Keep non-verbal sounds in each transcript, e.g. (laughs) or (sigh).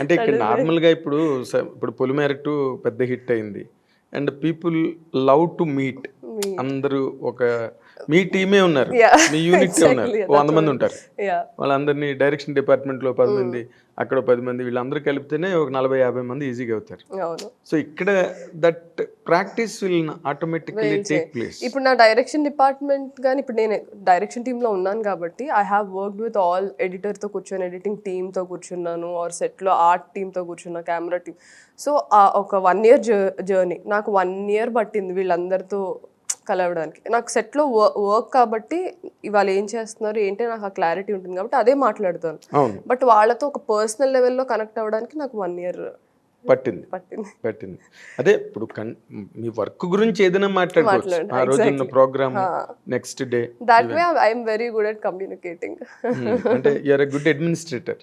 అంటే ఇక్కడ నార్మల్గా ఇప్పుడు ఇప్పుడు పొలిమేర టు పెద్ద హిట్ అయింది. And people love to meet. అందరూ ఒక మీ టీమే ఉన్నారు. మీ యూనిట్ ఉన్నారు. వంద మంది ఉంటారు. వాళ్ళందరినీ డైరెక్షన్ డిపార్ట్మెంట్లో పది మంది అక్కడ పది మంది వీళ్ళందరూ కలిపితేనే ఒక నలభై యాభై మంది ఈజీగా అవుతారు. సో ఇక్కడ that practice will automatically take place ఇప్పుడు నా డైరెక్షన్ డిపార్ట్మెంట్ కానీ ఇప్పుడు నేను డైరెక్షన్ టీంలో ఉన్నాను కాబట్టి I have worked with all ఎడిటర్తో కూర్చొని ఎడిటింగ్ టీమ్తో కూర్చున్నాను ఆర్ సెట్లో ఆర్ట్ టీమ్తో కూర్చున్నా కెమెరా టీమ్ సో ఒక వన్ ఇయర్ జర్నీ నాకు వన్ ఇయర్ పట్టింది వీళ్ళందరితో కలవడానికి. నాకు సెట్లో వర్క్ కాబట్టి ఇవాళ ఏం చేస్తున్నారు ఏంటి నాకు ఆ క్లారిటీ ఉంటుంది కాబట్టి అదే మాట్లాడుతాను. బట్ వాళ్ళతో ఒక పర్సనల్ లెవెల్లో కనెక్ట్ అవ్వడానికి నాకు వన్ ఇయర్ పట్టింది. పట్టింది. పట్టింది. అదే ఇప్పుడు మీ వర్క్ గురించి ఏదైనా మాట్లాడుకోవచ్చు. మాట్లాడు, ఆ రోజు ఉన్న program next day that way I'm very good at communicating అంటే యూఆర్ ఎ గుడ్ అడ్మినిస్ట్రేటర్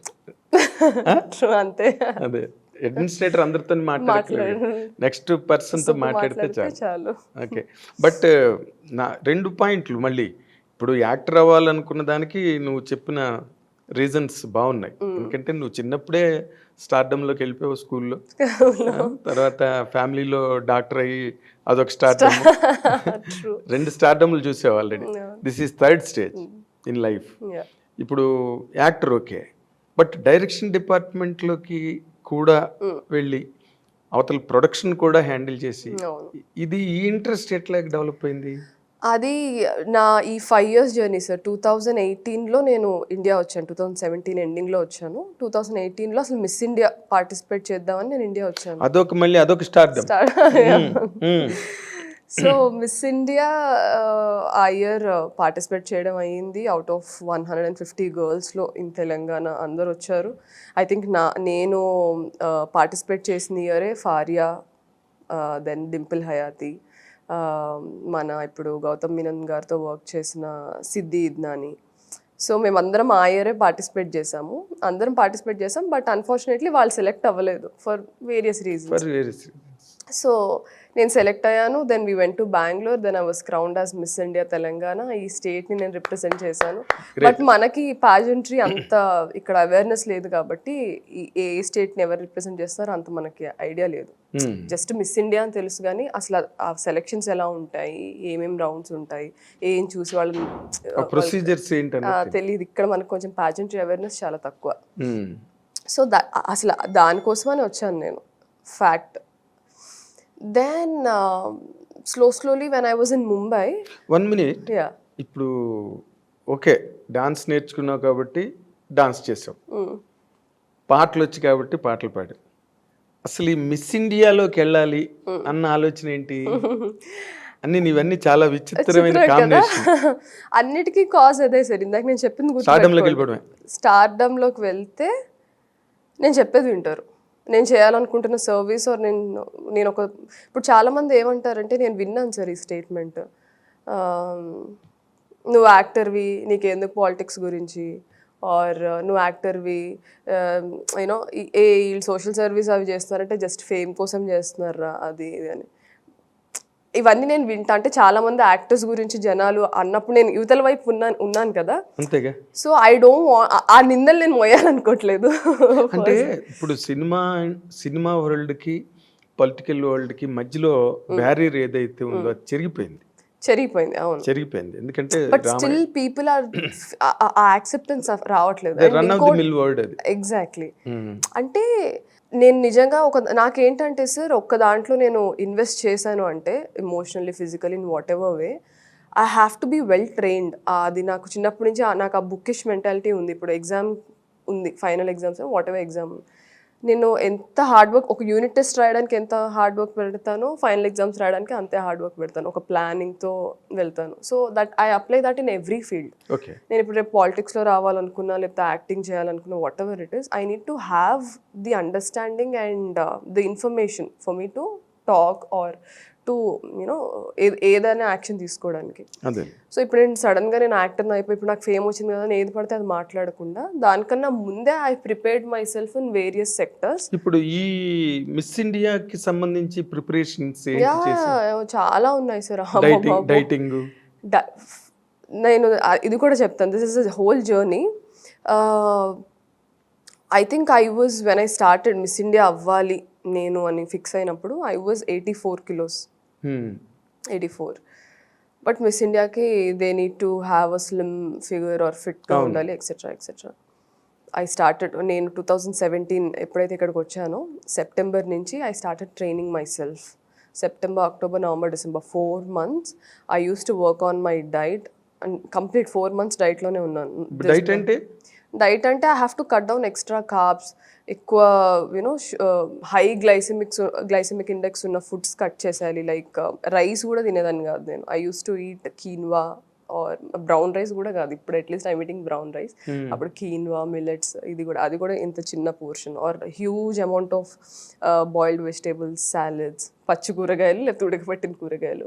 అంతే. అదే. అడ్మినిస్ట్రేటర్ అందరితో మాట్లాడలేదు నెక్స్ట్ పర్సన్తో మాట్లాడితే చాలు. చాలు. ఓకే బట్ నా రెండు పాయింట్లు మళ్ళీ. ఇప్పుడు యాక్టర్ అవ్వాలనుకున్న దానికి నువ్వు చెప్పిన రీజన్స్ బాగున్నాయి. ఎందుకంటే నువ్వు చిన్నప్పుడే స్టార్డమ్లోకి వెళ్ళిపోయావు స్కూల్లో. తర్వాత ఫ్యామిలీలో డాక్టర్ అయ్యి అదొక స్టార్డమ్. (laughs) రెండు స్టార్డమ్లు చూసావు already this is third stage in life. ఇప్పుడు యాక్టర్ ఓకే. బట్ డైరెక్షన్ డిపార్ట్మెంట్లోకి కూడా వెళ్ళి అవతల ప్రొడక్షన్ కూడా హ్యాండిల్ చేసి ఇది ఈ ఇంట్రెస్ట్ ఎట్లా డెవలప్ అయింది? అది నా ఈ five years journey sir two thousand ఎయిటీన్లో నేను ఇండియా వచ్చాను. టూ థౌజండ్ సెవెంటీన్ ఎండింగ్లో వచ్చాను. టూ థౌజండ్ ఎయిటీన్లో అసలు మిస్ ఇండియా పార్టిసిపేట్ చేద్దామని నేను ఇండియా వచ్చాను. అదొక మళ్ళీ అదొక స్టార్డమ్ (laughs) (laughs) సో మిస్ ఇండియా ఆ ఇయర్ పార్టిసిపేట్ చేయడం అయ్యింది. Out of one hundred and fifty గర్ల్స్లో in Telangana అందరు వచ్చారు. ఐ థింక్ నా నేను పార్టిసిపేట్ చేసిన ఇయరే ఫారియా దెన్ డింపుల్ హయాతి. మన ఇప్పుడు గౌతమ్ మీనన్ గారితో వర్క్ చేసిన సిద్ధి ఇద్నాని. సో మేమందరం ఆ ఇయరే పార్టిసిపేట్ చేసాము. అందరం పార్టిసిపేట్ చేసాం బట్ అన్ఫార్చునేట్లీ వాళ్ళు సెలెక్ట్ అవ్వలేదు ఫర్ వేరియస్ రీజన్స్ సో నేను సెలెక్ట్ అయ్యాను then we went to Bangalore then I was crowned as Miss India Telangana ఈ స్టేట్ని నేను రిప్రజెంట్ చేశాను. బట్ మనకి పాజెంట్రీ అంత ఇక్కడ అవేర్నెస్ లేదు కాబట్టి ఈ- ఏ స్టేట్ని ఎవరు రిప్రజెంట్ చేస్తారో అంత మనకి ఐడియా లేదు. జస్ట్ మిస్ ఇండియా అని తెలుసు కానీ అసలు ఆ సెలెక్షన్స్ ఎలా ఉంటాయి ఏమేమి రౌండ్స్ ఉంటాయి ఏం చూసి వాళ్ళని ప్రొసీజర్స్ తెలియదు. ఇక్కడ మనకు కొంచెం పాజెంట్రీ అవేర్నెస్ చాలా తక్కువ. Hmm. సో దా అసలు దానికోసమని వచ్చాను నేను. Fact then slow slowly when I was in Mumbai one minute yeah ఇప్పుడు ఓకే డాన్స్ నేర్చుకున్నావు కాబట్టి డాన్స్ చేసావు. పాటలు వచ్చి కాబట్టి పాటలు పాడావు. అసలు ఈ మిస్ ఇండియాలోకి వెళ్ళాలి అన్న ఆలోచన ఏంటి? (laughs) అన్ని నీవన్నీ చాలా విచిత్రమైన కాంబినేషన్ (laughs) అన్నిటికీ కాజ్ అదే సార్. ఇందాక నేను చెప్పింది స్టార్డంలోకి వెళ్ళిపోవడమే. స్టార్డమ్లోకి వెళ్తే నేను చెప్పేది వింటారు. నేను చేయాలనుకుంటున్న సర్వీస్ ఆర్ నేను నేను ఒక ఇప్పుడు చాలామంది ఏమంటారంటే నేను విన్నాను సార్ ఈ స్టేట్మెంట్ నువ్వు యాక్టర్వి నీకెందుకు పాలిటిక్స్ గురించి? ఆర్ నువ్వు యాక్టర్వి you know a social service అవి చేస్తున్నారంటే జస్ట్ ఫేమ్ కోసం చేస్తున్నారా? అది ఇది అని. ఇవన్నీ నేను వింటా. అంటే చాలా మంది యాక్టర్స్ గురించి జనాలు అన్నప్పుడు నేను యువతల వైపు ఉన్నాను ఉన్నాను కదా. అంతేగా. సో ఐ డోంట్ ఆ నిందలు నేను మోయాలనుకోవట్లేదు. (laughs) అంటే ఇప్పుడు సినిమా సినిమా వరల్డ్కి పొలిటికల్ వరల్డ్కి మధ్యలో బ్యారియర్ ఏదైతే ఉందో అది చెరిగిపోయింది. చెరిగిపోయింది అవును. చెరిగిపోయింది. ఎందుకంటే బట్ స్టిల్ పీపుల్ ఆర్ ఆ యాక్సెప్టెన్స్ రావట్లేదు. Run of the mill word అది. Exactly Hmm. అంటే నేను నిజంగా ఒక నాకేంటంటే సార్ ఒక్క దాంట్లో నేను ఇన్వెస్ట్ చేశాను అంటే emotionally physical in whatever way I have to be well trained అది నాకు చిన్నప్పటి నుంచి నాకు ఆ బుక్కిష్ మెంటాలిటీ ఉంది. ఇప్పుడు ఎగ్జామ్ ఉంది final exams whatever exam నేను ఎంత హార్డ్ వర్క్ ఒక యూనిట్ టెస్ట్ రాయడానికి ఎంత హార్డ్ వర్క్ పెడతానో ఫైనల్ ఎగ్జామ్స్ రాయడానికి అంతే హార్డ్ వర్క్ పెడతాను. ఒక ప్లానింగ్తో వెళ్తాను. So that I apply that in every field నేను ఇప్పుడు రేపు పాలిటిక్స్లో రావాలనుకున్నా లేకపోతే యాక్టింగ్ చేయాలనుకున్నా whatever it is I need to have the understanding and the information for me to talk or to you know ఏదైనా యాక్షన్ తీసుకోవడానికి. సో ఇప్పుడు నేను సడన్గా నేను యాక్టర్ అయిపోయి ఇప్పుడు నాకు ఫేమ్ వచ్చింది కదా నేను ఏది పడితే అది మాట్లాడకుండా దానికన్నా ముందే I prepared myself in various sectors ఇప్పుడు ఈ మిస్ ఇండియాకి సంబంధించి ప్రిపరేషన్స్ చాలా ఉన్నాయి సార్. డైటింగ్ నేను ఇది కూడా చెప్తాను. This is whole journey I think I was when I started Miss India అవ్వాలి నేను అని ఫిక్స్ అయినప్పుడు I was eighty four kilos. Eighty four but Miss ఇండియాకి they need to have a slim figure or ఫిట్గా ఉండాలి etcetera etcetera I started నేను two thousand seventeen ఎప్పుడైతే ఇక్కడికి వచ్చానో సెప్టెంబర్ నుంచి I started training myself September October November December four months I use to work on my diet and complete four months డైట్లోనే ఉన్నాను. Diet అంటే? Diet అంటే I have to cut down extra carbs ఎక్కువ you know high glycemics glycemic index ఉన్న foods cut చేసేయాలి. Like rice కూడా తినేదాన్ని కాదు నేను. I use to eat quinoa brown rice కూడా కాదు. ఇప్పుడు at least I meeting brown rice అప్పుడు కీన్వా మిల్లెట్స్ ఇది కూడా అది కూడా ఇంత చిన్న portion or huge amount of boiled vegetables salads పచ్చి కూరగాయలు లేకపోతే ఉడకబెట్టిన కూరగాయలు.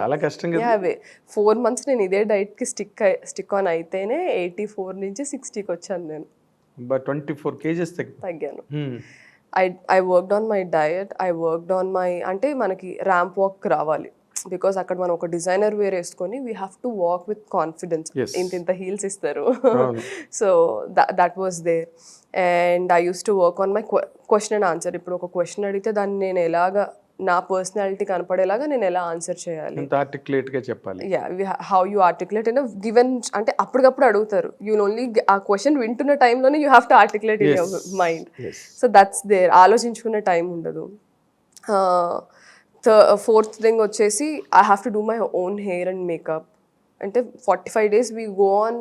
చాలా కష్టం కదా. యా అవే. ఫోర్ మంత్స్ నేను ఇదే డైట్కి స్టిక్ స్టిక్ ఆన్ అయితేనే ఎయిటీ ఫోర్ నుంచి సిక్స్టీకి వచ్చాను నేను. ట్వంటీ ఫోర్ కేజెస్ తగ్గి తగ్గాను. I I worked on my diet I worked on my అంటే మనకి ర్యాంప్ వాక్ రావాలి. బికాస్ అక్కడ మనం ఒక డిజైనర్ వేర్ వేసుకొని we have to walk with confidence. ఇంత ఇంత హీల్స్ ఇస్తారు. So that was there and I use to work on my question and answer ఇప్పుడు ఒక క్వశ్చన్ అడిగితే దాన్ని నేను ఎలాగా నా పర్సనాలిటీ కనపడేలాగా నేను ఎలా ఆన్సర్ చేయాలి? ఎంత ఆర్టికులేట్గా చెప్పాలి yeah how you articulate in given అంటే అప్పటికప్పుడు అడుగుతారు. యూ ఓన్లీ ఆ క్వశ్చన్ వింటున్న టైంలోనే you have to articulate in mind. So that's there ఆలోచించుకునే time ఉండదు. ఫోర్త్ థింగ్ వచ్చేసి I have to do my own hair and makeup అంటే forty five days we go on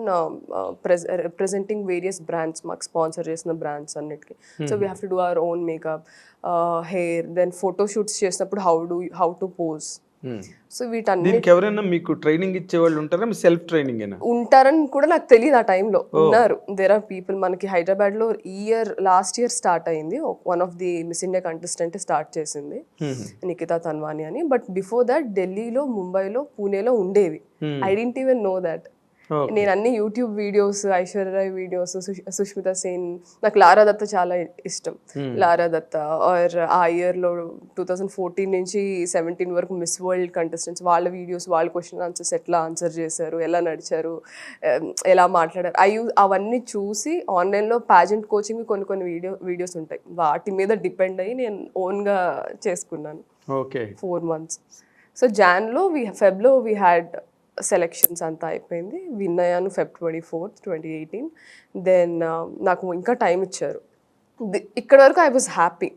representing various brands మాకు sponsor చేసిన brands అన్నిటికీ. So we have to do our own makeup hair then photo shoots చేసినప్పుడు how do how to pose. So వీటన్ని దీనికి ఎవరైనా మీకు training ఇచ్చే వాళ్ళు ఉంటారా మీ సెల్ఫ్ ట్రైనింగ్ ఉంటారని కూడా నాకు తెలియదు ఆ టైంలో ఉన్నారు. దేర్ ఆర్ పీపుల్ మనకి హైదరాబాద్లో ఇయర్ లాస్ట్ ఇయర్ స్టార్ట్ అయింది one of the Miss India contestant start చేసింది. నిఖితా తన్వాని అని. బట్ బిఫోర్ దట్ ఢిల్లీలో ముంబైలో పూణేలో ఉండేవి. I didn't even know that. నేను అన్ని YouTube videos Aishwarya videos Sushmita Sen నాకు లారా దత్త చాలా ఇష్టం. లారా దత్త ఆర్ ఆ ఇయర్లో టూ థౌజండ్ ఫోర్టీన్ నుంచి సెవెంటీన్ వరకు మిస్ వరల్డ్ కంటెస్టెంట్స్ వాళ్ళ వీడియోస్ వాళ్ళ క్వశ్చన్ ఆన్సర్స్ ఎట్లా ఆన్సర్ చేశారు ఎలా నడిచారు ఎలా మాట్లాడారు అవి అవన్నీ చూసి ఆన్లైన్లో ప్యాజెంట్ కోచింగ్ కొన్ని కొన్ని వీడియో వీడియోస్ ఉంటాయి. వాటి మీద డిపెండ్ అయ్యి నేను ఓన్గా చేసుకున్నాను. ఓకే ఫోర్ మంత్స్ సో జాన్లో వీ ఫెబ్లో వీ హ్యాడ్ సెలెక్షన్స్ అంతా అయిపోయింది. విన్ అయ్యాను Feb twenty fourth twenty eighteen then నాకు ఇంకా టైం ఇచ్చారు. ఇక్కడ వరకు I was happy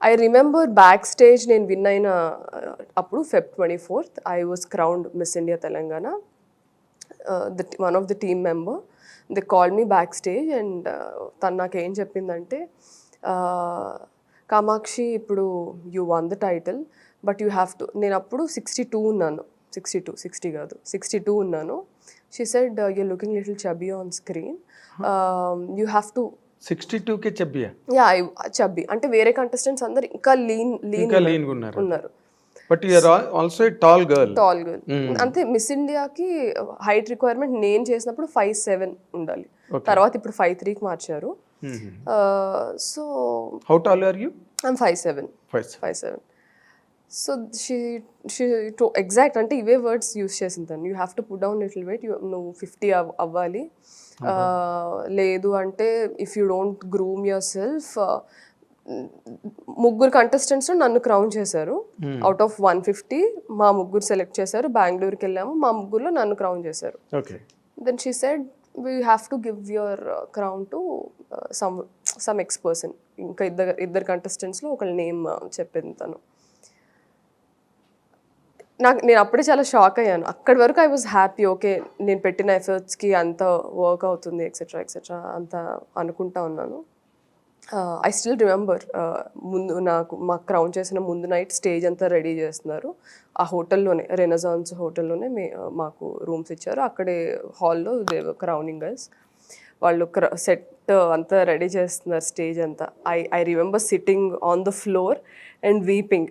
I remember backstage నేను విన్ అయిన uh, అప్పుడు Feb twenty fourth I was crowned Miss India Telangana the one of the team member the call me backstage and తను నాకు ఏం చెప్పిందంటే కామాక్షి ఇప్పుడు you won the title but you have to నేను అప్పుడు సిక్స్టీ టూ ఉన్నాను. Sixty two sixty కాదు sixty two ఉన్నాను she said you looking little chubby on screen you have to sixty two కే చెప్పియా యా చబ్బీ అంటే వేరే కంటెస్టెంట్స్ అందరు ఇంకా లీన్ లీన్ ఇంకా లీన్గా ఉన్నారు. ఉన్నారు. But you're also tall girl tall girl అంతే మిస్ ఇండియాకి హైట్ రిక్వైర్మెంట్ నేను చేసినప్పుడు ఫైవ్ సెవెన్ ఉండాలి. తర్వాత ఇప్పుడు ఫైవ్ త్రీకి మార్చారు. So how tall are you I'm five seven five seven so she she to exact అంటే ఇవే వర్డ్స్ యూస్ చేసింది తను. You have to put down little weight నువ్వు ఫిఫ్టీ అవ్వాలి. Uh, లేదు అంటే if you don't groom yourself ముగ్గురు contestants నన్ను క్రౌన్ చేశారు. అవుట్ ఆఫ్ వన్ ఫిఫ్టీ మా ముగ్గురు సెలెక్ట్ చేశారు. బెంగళూరుకి వెళ్ళాము మా ముగ్గురులో నన్ను క్రౌన్ చేశారు. Then she said we have to give your crown to some some ex person ఇంకా ఇద్దరు ఇద్దరు కంటెస్టెంట్స్లో ఒకళ్ళ నేమ్ చెప్పింది తను. నాకు నేను అప్పుడే చాలా షాక్ అయ్యాను. అక్కడి వరకు ఐ వాజ్ హ్యాపీ ఓకే నేను పెట్టిన ఎఫర్ట్స్కి అంత వర్క్ అవుతుంది ఎక్సెట్రా ఎక్సెట్రా అంత అనుకుంటా ఉన్నాను. ఐ స్టిల్ రిమెంబర్ ముందు నాకు మాకు క్రౌన్ చేసిన ముందు నైట్ స్టేజ్ అంతా రెడీ చేస్తున్నారు. ఆ హోటల్లోనే రెనజాన్స్ హోటల్లోనే మే uh, మాకు రూమ్స్ ఇచ్చారు. అక్కడే హాల్లో దేవ క్రౌనింగ్ గర్ల్స్ వాళ్ళు సెట్ uh, అంతా రెడీ చేస్తున్నారు స్టేజ్ అంతా. I I remember sitting on the floor and weeping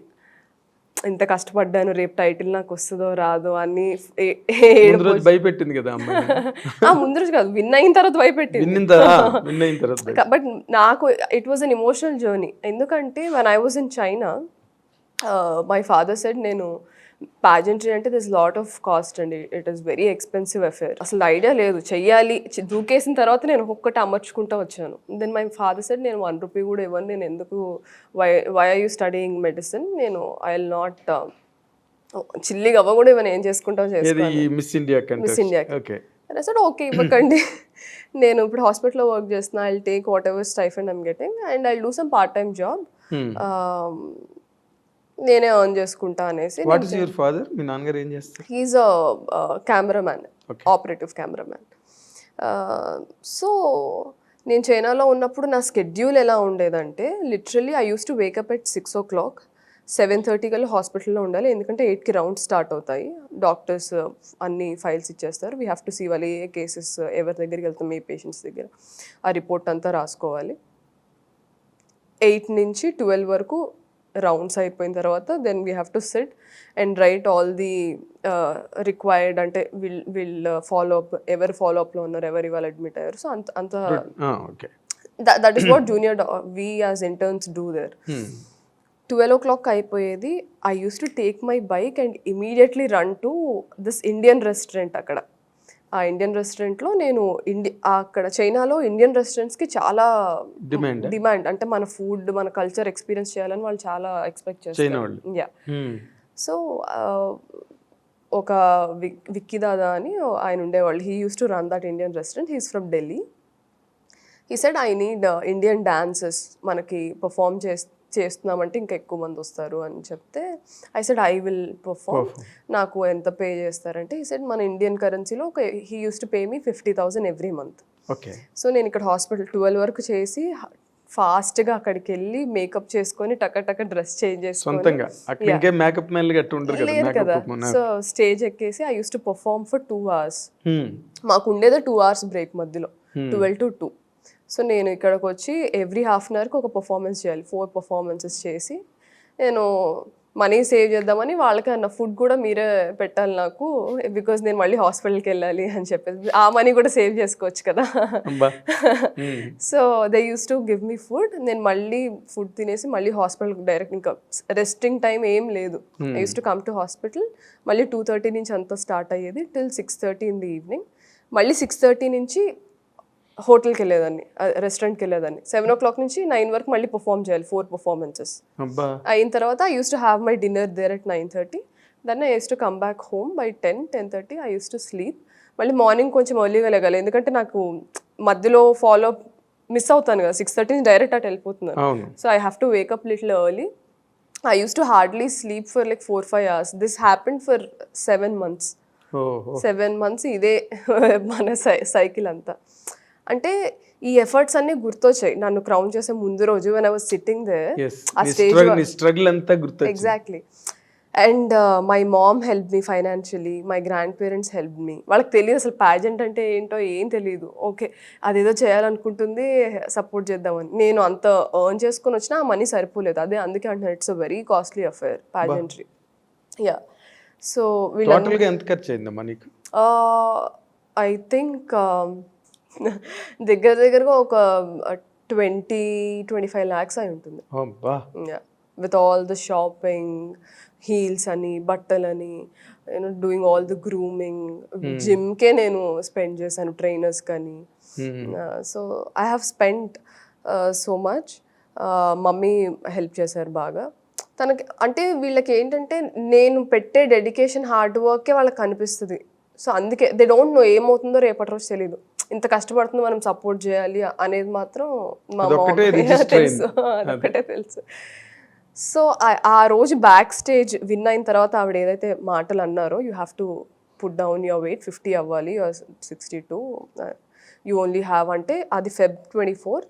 ఇంత కష్టపడ్డాను రేపు టైటిల్ నాకు వస్తుందో రాదో అని భయపెట్టింది కదా (laughs) ఆ, ముందు రోజు కాదు విన్ అయిన తర్వాత భయపెట్టింది. బట్ (laughs) నాకు it was an emotional journey ఎందుకంటే when I was in China my father said నేను పాజెంట్రీ అంటే దిస్ లాట్ ఆఫ్ కాస్ట్ అండి. It is very expensive affair అసలు ఐడియా లేదు. చెయ్యాలి. దూకేసిన తర్వాత నేను ఒక్కొక్కటి అమర్చుకుంటూ వచ్చాను. దెన్ మై ఫాదర్ సెడ్ నేను వన్ రూపీ కూడా ఇవ్వను. నేను ఎందుకు why why are you studying medicine నేను ఐ విల్ నాట్ చిల్లి గవ్వ కూడా ఇవన్నీ ఏం చేసుకుంటావు ఏది? చేసుకో ఈ మిస్ ఇండియా ఓకే అని సార్ ఓకే ఇవ్వకండి. (laughs) నేను ఇప్పుడు హాస్పిటల్లో వర్క్ చేస్తున్నా. I take whatever stipend I'm getting and I do some part time job నేనే ఎర్న్ చేసుకుంటా అనేసి వాట్ ఈస్ యువర్ ఫాదర్ మీ నాన్నగారు ఏం చేస్తారు? He's a cameraman. Operative cameraman so నేను చైనాలో ఉన్నప్పుడు నా స్కెడ్యూల్ ఎలా ఉండేదంటే literally I use to wake up at six o'clock seven thirty కల్లా హాస్పిటల్లో ఉండాలి ఎందుకంటే ఎయిట్కి రౌండ్ స్టార్ట్ అవుతాయి. డాక్టర్స్ అన్ని ఫైల్స్ ఇచ్చేస్తారు. వీ హ్యావ్ టు సీ వాళ్ళు ఏ కేసెస్ ఎవరి దగ్గరికి వెళ్తాం ఏ పేషెంట్స్ దగ్గర. ఆ రిపోర్ట్ అంతా రాసుకోవాలి. ఎయిట్ నుంచి ట్వెల్వ్ వరకు రౌండ్స్ అయిపోయిన తర్వాత then we have to sit and write all the required అంటే విల్ విల్ ఫాలో అప్ ఎవరు ఫాలో అప్లో ఉన్నారు ఎవరు ఇవాళ అడ్మిట్ అయ్యారు. సో అంత అంత that is what junior we as interns do there. Twelve o'clock అయిపోయేది I use to take my bike and immediately run to this Indian restaurant అక్కడ. ఆ ఇండియన్ రెస్టారెంట్లో నేను ఇండి అక్కడ చైనాలో ఇండియన్ రెస్టారెంట్స్కి చాలా డిమాండ్ డిమాండ్ అంటే మన ఫుడ్ మన కల్చర్ ఎక్స్పీరియన్స్ చేయాలని వాళ్ళు చాలా ఎక్స్పెక్ట్ చేస్తారు. యా సో ఒక విక్ విక్కీ దాదా అని ఆయన ఉండేవాళ్ళు. He use to run that Indian restaurant he's from Delhi he said I need Indian dances మనకి పర్ఫామ్ చేస్ చేస్తున్నామంటే ఇంకా ఎక్కువ మంది వస్తారు అని చెప్తే I said I will perform నాకు ఎంత పే చేస్తారంటే ఈ సెడ్ మన ఇండియన్ కరెన్సీలో ఒక he use to pay me fifty thousand every month okay so నేను ఇక్కడ హాస్పిటల్ ట్వెల్వ్ వరకు చేసి ఫాస్ట్గా అక్కడికి వెళ్ళి మేకప్ చేసుకొని టక టక డ్రెస్ చేంజ్ చేసుకొని మేకప్ లేదు కదా. సో స్టేజ్ ఎక్కేసి I use to perform for two hours. మాకు ఉండేదే టూ అవర్స్ బ్రేక్ మధ్యలో. ట్వెల్వ్ టు టూ సో నేను ఇక్కడికి వచ్చి ఎవ్రీ హాఫ్ అన్ అవర్కి ఒక పర్ఫార్మెన్స్ చేయాలి. ఫోర్ పర్ఫార్మెన్సెస్ చేసి నేను మనీ సేవ్ చేద్దామని వాళ్ళకి అన్న ఫుడ్ కూడా మీరే పెట్టాలి నాకు బికాజ్ నేను మళ్ళీ హాస్పిటల్కి వెళ్ళాలి అని చెప్పేసి ఆ మనీ కూడా సేవ్ చేసుకోవచ్చు కదా. So they use to give me food నేను మళ్ళీ ఫుడ్ తినేసి మళ్ళీ హాస్పిటల్కి డైరెక్ట్ ఇంకా రెస్టింగ్ టైం ఏం లేదు. I use to come to hospital మళ్ళీ టూ థర్టీ నుంచి అంతా స్టార్ట్ అయ్యేది till six thirty in the evening మళ్ళీ సిక్స్ థర్టీ నుంచి హోటల్కి వెళ్ళేదాన్ని రెస్టారెంట్కి వెళ్ళేదాన్ని సెవెన్ ఓ క్లాక్ నుంచి నైన్ వరకు మళ్ళీ పర్ఫామ్ చేయాలి ఫోర్ పర్ఫార్మెన్సెస్. అయిన తర్వాత I use to have my dinner there at nine thirty. Then I use to come back home by ten ten thirty I use to sleep. మళ్ళీ morning కొంచెం ఎర్లీగా లేగాలి ఎందుకంటే నాకు మధ్యలో ఫాలో మిస్ అవుతాను కదా సిక్స్ థర్టీ డైరెక్ట్ అటు వెళ్ళిపోతున్నాను. So I have to wake up little early. I use to hardly sleep for like four five hours. This happen for seven months. Seven months ఇదే (laughs) మన సై సైకిల్ అంతా. అంటే ఈ efforts అన్ని గుర్తొచ్చాయి. నన్ను క్రౌన్ చేసే ముందు రోజు when I was sitting they ఆ stage స్ట్రగుల్ అంతా గుర్తొచ్చింది. Exactly and my mom help me financially my grandparents help me వాళ్ళకి తెలియదు అసలు ప్యాజెంట్ అంటే ఏంటో ఏం తెలియదు ఓకే అదేదో చేయాలనుకుంటుంది సపోర్ట్ చేద్దామని. నేను అంత ఎర్న్ చేసుకొని వచ్చినా ఆ మనీ సరిపోలేదు. అదే అందుకే అంటున్నాను it's a very costly affair pageantry yeah so వీళ్ళ ఎంత ఖర్చు అయిందమ్మా నీకు? ఐ థింక్ um, దగ్గర దగ్గరగా ఒక ట్వంటీ ట్వంటీ ఫైవ్ ల్యాక్స్ అయి ఉంటుంది. With all the shopping heels అని బట్టలని you know doing all the grooming జిమ్కే నేను స్పెండ్ చేశాను ట్రైనర్స్ కానీ. So I have spend so much mummy help చేశారు బాగా. తనకి అంటే వీళ్ళకి ఏంటంటే నేను పెట్టే డెడికేషన్ హార్డ్ వర్కే వాళ్ళకి కనిపిస్తుంది. సో అందుకే దే డోంట్ నో ఏమవుతుందో రేపటి రోజు తెలియదు ఇంత కష్టపడుతుంది మనం సపోర్ట్ చేయాలి అనేది మాత్రం మా (laughs) తెలుసు. (laughs) అదొక్కటే తెలుసు. సో ఆ రోజు బ్యాక్ స్టేజ్ విన్ అయిన తర్వాత ఆవిడ ఏదైతే మాటలు అన్నారో you have to put down your weight fifty అవ్వాలి sixty two you only have అంటే అది Feb twenty fourth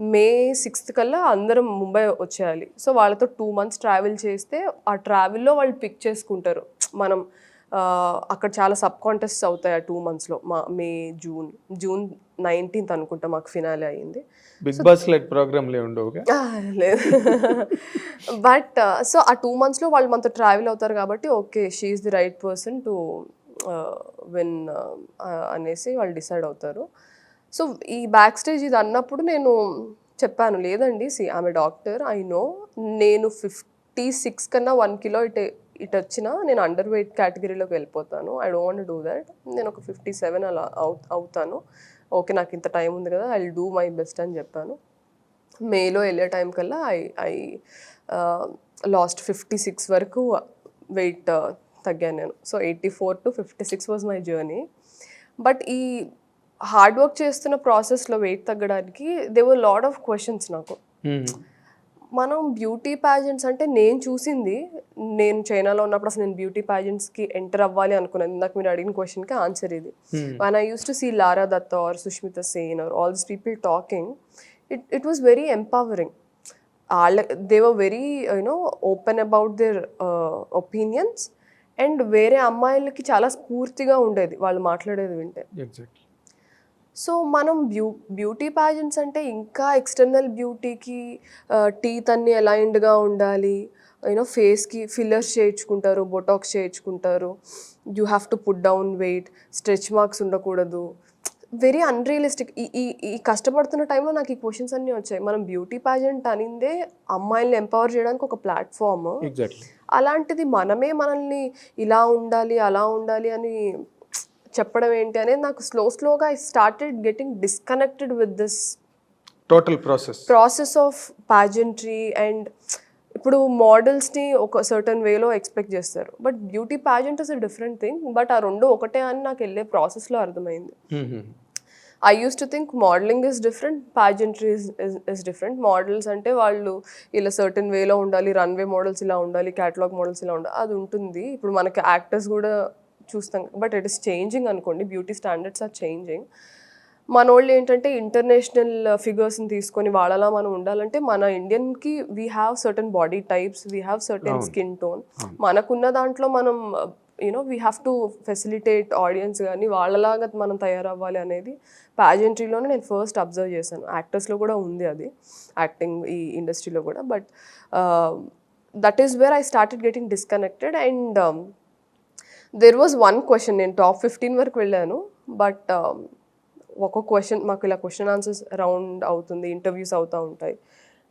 May sixth కల్లా అందరం ముంబై వచ్చేయాలి. సో వాళ్ళతో టూ మంత్స్ ట్రావెల్ చేస్తే ఆ ట్రావెల్లో వాళ్ళు పిక్ చేసుకుంటారు. మనం అక్కడ చాలా సబ్ కాంటెస్ట్స్ అవుతాయి ఆ టూ మంత్స్లో. మా మే జూన్ జూన్ నైన్టీన్త్ అనుకుంటా మాకు ఫినాలే అయింది బిగ్ బాస్ లైట్ ఆ, లేదు. బట్ సో ఆ టూ మంత్స్లో వాళ్ళు మనతో ట్రావెల్ అవుతారు కాబట్టి okay she's the right person to win అనేసి వాళ్ళు డిసైడ్ అవుతారు. సో ఈ బ్యాక్ స్టేజ్ ఇది అన్నప్పుడు నేను చెప్పాను లేదండి సి ఆమె డాక్టర్ ఐ నో నేను ఫిఫ్టీ సిక్స్ కన్నా వన్ కిలో ఇటు ఇటు వచ్చినా నేను అండర్ వెయిట్ కేటగిరీలోకి వెళ్ళిపోతాను. ఐ డోంట్ డూ దట్ నేను ఒక ఫిఫ్టీ సెవెన్ అలా అవు అవుతాను. ఓకే నాకు ఇంత టైం ఉంది కదా ఐ డూ మై బెస్ట్ అని చెప్పాను. మేలో వెళ్ళే టైం కల్లా I I lost fifty six వరకు వెయిట్ uh, తగ్గాను నేను. So eighty four to fifty six was my journey but ఈ హార్డ్ వర్క్ చేస్తున్న ప్రాసెస్లో వెయిట్ తగ్గడానికి they were lot of questions నాకు. Hmm. మనం బ్యూటీ ప్యాజెంట్స్ అంటే నేను చూసింది నేను చైనాలో ఉన్నప్పుడు అసలు నేను బ్యూటీ ప్యాజెంట్స్కి ఎంటర్ అవ్వాలి అనుకున్నాను. ఇందాక మీరు అడిగిన క్వశ్చన్కి ఆన్సర్ ఇది. One I use to see Lara Datta or Sushmita Sen or all this people talking it it was very empowering వాళ్ళ they were very you know open about their opinions and వేరే అమ్మాయిలకి చాలా స్ఫూర్తిగా ఉండేది వాళ్ళు మాట్లాడేది వింటే. ఎగ్జాక్ట్లీ సో మనం బ్యూ బ్యూటీ ప్యాజెంట్స్ అంటే ఇంకా ఎక్స్టర్నల్ బ్యూటీకి టీత్ అన్ని అలైన్డ్గా ఉండాలి. యూనో ఫేస్కి ఫిల్లర్స్ చేయించుకుంటారు బొటాక్స్ చేయించుకుంటారు. You have to put down weight stretch marks ఉండకూడదు. వెరీ అన్రియలిస్టిక్ ఈ ఈ ఈ కష్టపడుతున్న టైంలో నాకు ఈ క్వశ్చన్స్ అన్నీ వచ్చాయి. మనం బ్యూటీ ప్యాజెంట్ అనిందే అమ్మాయిల్ని ఎంపవర్ చేయడానికి ఒక ప్లాట్ఫామ్. అలాంటిది మనమే మనల్ని ఇలా ఉండాలి అలా ఉండాలి అని చెప్పడం ఏంటి అనేది నాకు స్లో స్లోగా I started getting disconnected with this total process process of pageantry and ఇప్పుడు మోడల్స్ని ఒక సర్టన్ వేలో ఎక్స్పెక్ట్ చేస్తారు. But beauty pageant is a different thing but ఆ రెండు ఒకటే అని నాకు వెళ్ళే ప్రాసెస్లో అర్థమైంది. I use to think modelling is different pageantry is different models అంటే వాళ్ళు ఇలా సర్టన్ వేలో ఉండాలి రన్వే మోడల్స్ ఇలా ఉండాలి క్యాటలాగ్ మోడల్స్ ఇలా ఉండాలి అది ఉంటుంది. ఇప్పుడు మనకి యాక్టర్స్ కూడా చూస్తాం. బట్ ఇట్ ఇస్ చేంజింగ్ అనుకోండి. Beauty standards are changing. మన వాళ్ళు ఏంటంటే ఇంటర్నేషనల్ ఫిగర్స్ని తీసుకొని వాళ్ళలా మనం ఉండాలంటే మన ఇండియన్కి we have certain body types we have certain skin tone మనకున్న దాంట్లో మనం you know we have to facilitate audience కానీ వాళ్ళలాగా మనం తయారవ్వాలి అనేది ప్యాజెంట్రీలోనే నేను ఫస్ట్ అబ్జర్వ్ చేశాను. యాక్టర్స్లో కూడా ఉంది అది. యాక్టింగ్ ఈ ఇండస్ట్రీలో కూడా. But that is where I started getting disconnected and there was one question నేను టాప్ ఫిఫ్టీన్ వరకు వెళ్ళాను బట్ um, ఒక క్వశ్చన్ మాకు ఇలా క్వశ్చన్ ఆన్సర్స్ రౌండ్ అవుతుంది ఇంటర్వ్యూస్ అవుతూ ఉంటాయి.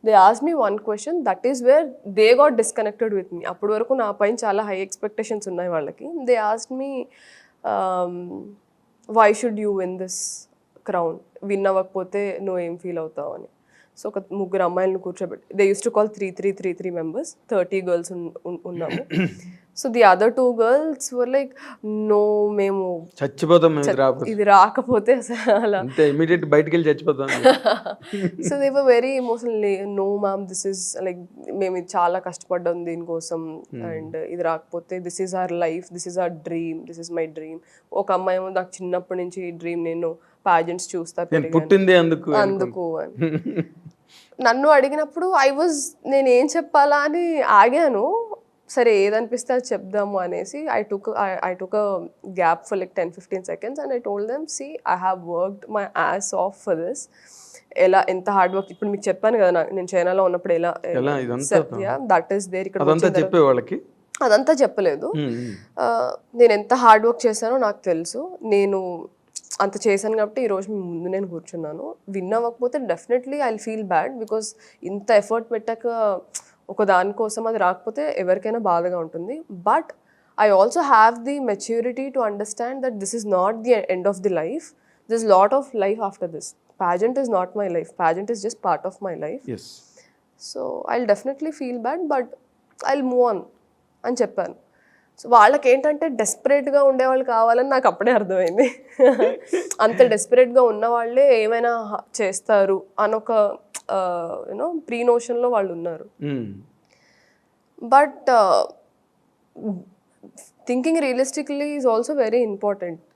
They as me one question that is where they got disconnected with me అప్పటి వరకు నా పైన చాలా హై ఎక్స్పెక్టేషన్స్ ఉన్నాయి వాళ్ళకి. They asked me why should you win this crown win అవ్వకపోతే నువ్వు ఏం ఫీల్ అవుతావు అని. సో ఒక ముగ్గురు అమ్మాయిలను కూర్చోబెట్టి they use to call three three three three members thirty girls ఉన్నాము. (clears throat) So the other two girls were like no మేము చచ్చిపోతాం ఇది రాకపోతే అలా. అంతే ఇమీడియట్ బయటికి వెళ్ళి చచ్చిపోతాం so they were very emotional no ma'am this is like మేము ఇది చాలా కష్టపడ్డాం దీనికోసం అండ్ ఇది రాకపోతే this is our life this is our dream this is my dream ఒక అమ్మాయి ఏమో నాకు చిన్నప్పటి నుంచి డ్రీమ్ నేను పాజెంట్స్ చూస్తా పుట్టింది అందుకు అందుకు అని. (laughs) నన్ను అడిగినప్పుడు ఐ వాజ్ నేను ఏం చెప్పాలా? అని ఆగాను. సరే ఏదనిపిస్తే అది చెప్దాము అనేసి I took I took a gap for like ten fifteen seconds and I told them see I have worked my ass off for this ఎలా ఎంత హార్డ్ వర్క్ ఇప్పుడు మీకు చెప్పాను కదా నేను చైనాలో ఉన్నప్పుడు ఎలా దట్ ఈస్ దేర్ ఇక్కడ చెప్పే వాళ్ళకి? అదంతా చెప్పలేదు. నేను ఎంత హార్డ్ వర్క్ చేశానో నాకు తెలుసు. నేను అంత చేశాను కాబట్టి ఈరోజు మీ ముందు నేను కూర్చున్నాను. విన్ అవ్వకపోతే definitely I feel bad because ఇంత ఎఫర్ట్ పెట్టాక ఒక దానికోసం అది రాకపోతే ఎవరికైనా బాధగా ఉంటుంది. But I also have the maturity to understand that this is not the end of the life this lot of life after this pageant is not my life pageant is just part of my life so I definitely feel bad but I move on అని చెప్పాను. So వాళ్ళకి ఏంటంటే డెస్పరేట్గా ఉండేవాళ్ళు కావాలని నాకు అప్పుడే అర్థమైంది. (laughs) అంత డెస్పరేట్గా ఉన్న వాళ్ళే ఏమైనా చేస్తారు అనొక యూనో ప్రీ నోషన్లో వాళ్ళు ఉన్నారు. But thinking realistically is also very important